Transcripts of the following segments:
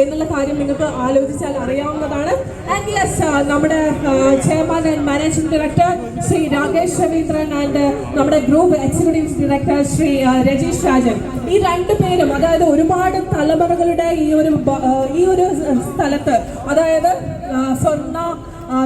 എന്നുള്ള കാര്യം നിങ്ങൾക്ക് ആലോചിച്ചാൽ അറിയാവുന്നതാണ്. ആൻഡ് യെസ് നമ്മുടെ chairman and managing director Shri Rakesh Raveendran and നമ്മുടെ group executive director Shri Rajeesh Rajan. ഈ രണ്ടു പേരും അതായത് ഒരുപാട് തലമുറകളുടെ ഈ ഒരു ഈ ഒരു സ്ഥലത്ത് അതായത് സ്വർണ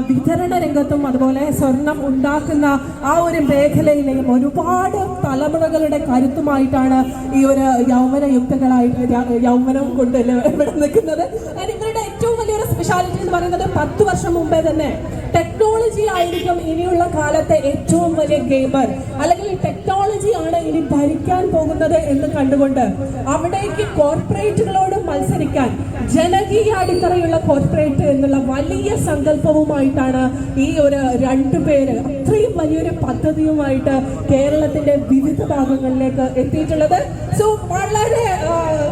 വിതരണ രംഗത്തും അതുപോലെ സ്വർണം ഉണ്ടാക്കുന്ന ആ ഒരു മേഖലയിലെയും ഒരുപാട് തലമുറകളുടെ കരുത്തുമായിട്ടാണ് ഈ ഒരു യൗവന യുക്തകളായിട്ട് യ- യൗവനം കൊണ്ട് ഇവിടെ നിൽക്കുന്നത്. ഇവരുടെ ഏറ്റവും വലിയൊരു സ്പെഷ്യാലിറ്റി എന്ന് പറയുന്നത് പത്ത് വർഷം മുമ്പേ തന്നെ ടെക്നോളജി ആയിരിക്കും ഇനിയുള്ള കാലത്തെ ഏറ്റവും വലിയ ഗെയിമർ അല്ലെങ്കിൽ ടെക്നോളജി ആണ് ഇനി ഭരിക്കാൻ പോകുന്നത് എന്ന് കണ്ടുകൊണ്ട് അവിടേക്ക് കോർപ്പറേറ്റുകളോട് മത്സരിക്കാൻ ജനകീയ അടിത്തറയുള്ള കോർപ്പറേറ്റ് എന്നുള്ള വലിയ സങ്കല്പവുമായിട്ടാണ് ഈ ഒരു രണ്ടുപേര് അത്രയും വലിയൊരു പദ്ധതിയുമായിട്ട് കേരളത്തിന്റെ വിവിധ ഭാഗങ്ങളിലേക്ക് എത്തിയിട്ടുള്ളത്. സോ വളരെ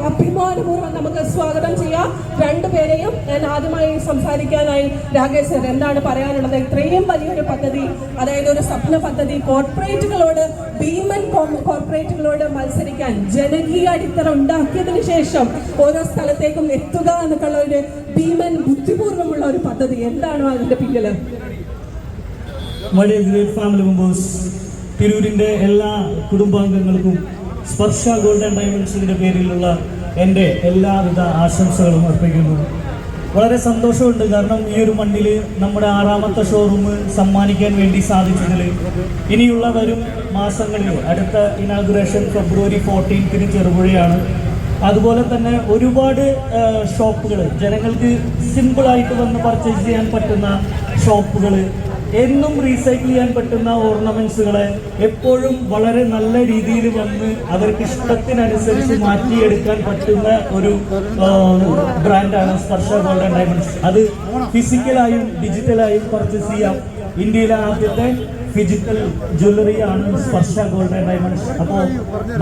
അഭിമാനപൂർവം നമുക്ക് സ്വാഗതം ചെയ്യാം. രണ്ടുപേരെയും ഞാൻ ആദ്യമായി സംസാരിക്കാനായി രാകേഷ് സർ എന്താണ് പറയാനുള്ളത്? ഇത്രയും വലിയൊരു പദ്ധതി അതായത് ഒരു സ്വപ്ന പദ്ധതി കോർപ്പറേറ്റുകളോട് ഭീമൻ കോർപ്പറേറ്റുകളോട് മത്സരിക്കാൻ ജനകീയ അടിത്തറ ഉണ്ടാക്കിയതിനു ശേഷം ഓരോ സ്ഥലത്തേക്കും എത്തുക എന്നൊക്കെയുള്ള ഒരു ഭീമൻ ബുദ്ധിപൂർവമുള്ള ഒരു പദ്ധതി. എന്താണ് അതിന്റെ പിന്നിൽ? മൈ ഗ്രേറ്റ് ഫാമിലി മെമ്പേഴ്സ് തിരൂരിന്റെ എല്ലാ കുടുംബാംഗങ്ങൾക്കും സ്പർശ ഗോൾഡൻ ഡയമണ്ട്സിന്റെ പേരിലുള്ള എന്റെ എല്ലാവിധ ആശംസകളും അർപ്പിക്കുന്നു. വളരെ സന്തോഷമുണ്ട്. കാരണം ഈ ഒരു മണ്ണിൽ നമ്മുടെ ആറാമത്തെ ഷോറൂം സമ്മാനിക്കാൻ വേണ്ടി സാധിച്ചതിൽ ഇനിയുള്ള വരും മാസങ്ങളിൽ അടുത്ത ഇനാഗുറേഷൻ ഫെബ്രുവരി ഫോർട്ടീൻത്തിന് ചെറുപുഴയാണ്. അതുപോലെ തന്നെ ഒരുപാട് ഷോപ്പുകൾ ജനങ്ങൾക്ക് സിമ്പിളായിട്ട് വന്ന് പർച്ചേസ് ചെയ്യാൻ പറ്റുന്ന ഷോപ്പുകൾ എന്നും റീസൈക്കിൾ ചെയ്യാൻ പറ്റുന്ന ഓർണമെന്റ്സുകളെ എപ്പോഴും വളരെ നല്ല രീതിയിൽ വന്ന് അവർക്ക് ഇഷ്ടത്തിനനുസരിച്ച് മാറ്റിയെടുക്കാൻ പറ്റുന്ന ഒരു ബ്രാൻഡാണ് സ്പർശ ഗോൾഡൻ ഡയമണ്ട്സ് അത് ഫിസിക്കലായും ഡിജിറ്റലായും പർച്ചേസ് ചെയ്യാം. ഇന്ത്യയിലെ ആദ്യത്തെ ഫിജിക്കൽ ജ്വല്ലറിയാണ് സ്പർശ ഗോൾഡൻ ഡയമണ്ട്സ് അപ്പോൾ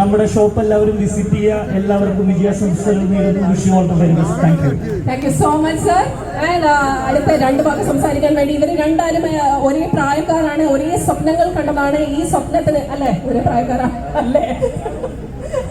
നമ്മുടെ ഷോപ്പ് എല്ലാവരും വിസിറ്റ് ചെയ്യുക. എല്ലാവർക്കും വിജയാശംസകൾ നേരുന്നു. Vishu all the very best thank you thank you so much sir and അടുത്ത രണ്ട് ഭാഗം സംസാരിക്കാൻ വേണ്ടി ഇവർ രണ്ടാലും ഒരേ പ്രായക്കാരാണ്. ഒരേ സ്വപ്നങ്ങൾ കണ്ടതാണ്. ഈ സ്വപ്നത്തിന് അല്ലേ? ഒരേ പ്രായക്കാരാണ് അല്ലേ?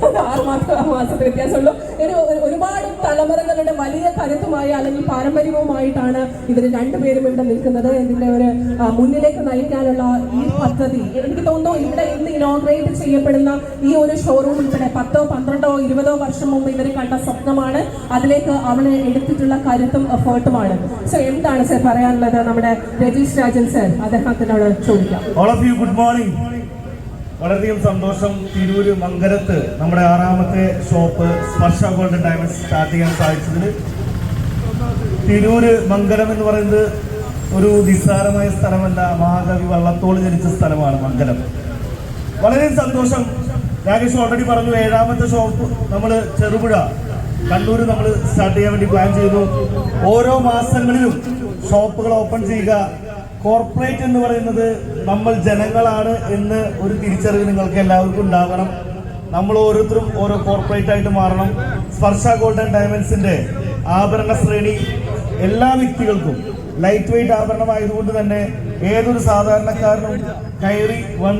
ആറ് മാസം മാസത്തെ വ്യത്യാസമുള്ളൂ. ഒരു ഒരു- ഒരുപാട് തലമുറകളുടെ വലിയ കരുത്തുമായി അല്ലെങ്കിൽ പാരമ്പര്യവുമായിട്ടാണ് ഇവർ രണ്ടുപേരും ഇവിടെ നിൽക്കുന്നത് ഇതിന്റെ ഒരു മുന്നിലേക്ക് നയിക്കാനുള്ള ഈ പദ്ധതി. എനിക്ക് തോന്നുന്നു ഇവിടെ ഇന്ന് ഇനോഗ്രേറ്റ് ചെയ്യപ്പെടുന്ന ഈ ഒരു ഷോറൂം ഉൾപ്പെടെ പത്തോ പന്ത്രണ്ടോ ഇരുപതോ വർഷം മുമ്പ് ഇവർ കണ്ട സ്വപ്നമാണ്. അതിലേക്ക് അവളെ എടുത്തിട്ടുള്ള കരുത്തും എഫേർട്ടുമാണ് സോ എന്താണ് സർ പറയാനുള്ളത് നമ്മുടെ രജീഷ് രാജൻ സർ അദ്ദേഹത്തിനോട് ചോദിക്കാം. ഗുഡ് മോർണിംഗ് വളരെയധികം സന്തോഷം തിരൂര് മങ്കരത്ത് നമ്മുടെ ആറാമത്തെ shop Sparsha golden diamonds start ചെയ്യാൻ സാധിച്ചതിൽ തിരൂര് മങ്കരം എന്ന് പറയുന്നത് ഒരു നിസ്സാരമായ സ്ഥലമല്ല. മഹാകവി വള്ളത്തോൾ ജനിച്ച സ്ഥലമാണ് മങ്കരം. വളരെ സന്തോഷം. രാകേഷ് ഓൾറെഡി പറഞ്ഞു ഏഴാമത്തെ ഷോപ്പ് നമ്മൾ ചെറുപുഴ. കണ്ണൂർ നമ്മൾ സ്റ്റാർട്ട് ചെയ്യാൻ വേണ്ടി പ്ലാൻ ചെയ്തു. ഓരോ മാസങ്ങളിലും ഷോപ്പുകൾ ഓപ്പൺ ചെയ്യുക. കോർപ്പറേറ്റ് എന്ന് പറയുന്നത് നമ്മൾ ജനങ്ങളാണ് എന്ന് ഒരു തിരിച്ചറിവ് നിങ്ങൾക്ക് എല്ലാവർക്കും ഉണ്ടാകണം നമ്മൾ ഓരോരുത്തരും ഓരോ കോർപ്പറേറ്റ് ആയിട്ട് മാറണം. സ്പർശ ഗോൾഡൻ ഡയമണ്ട്സിന്റെ ആഭരണ ശ്രേണി എല്ലാ വ്യക്തികൾക്കും ലൈറ്റ് വെയിറ്റ് ആഭരണമായതുകൊണ്ട് തന്നെ ഏതൊരു സാധാരണക്കാരനും കയറി വന്ന്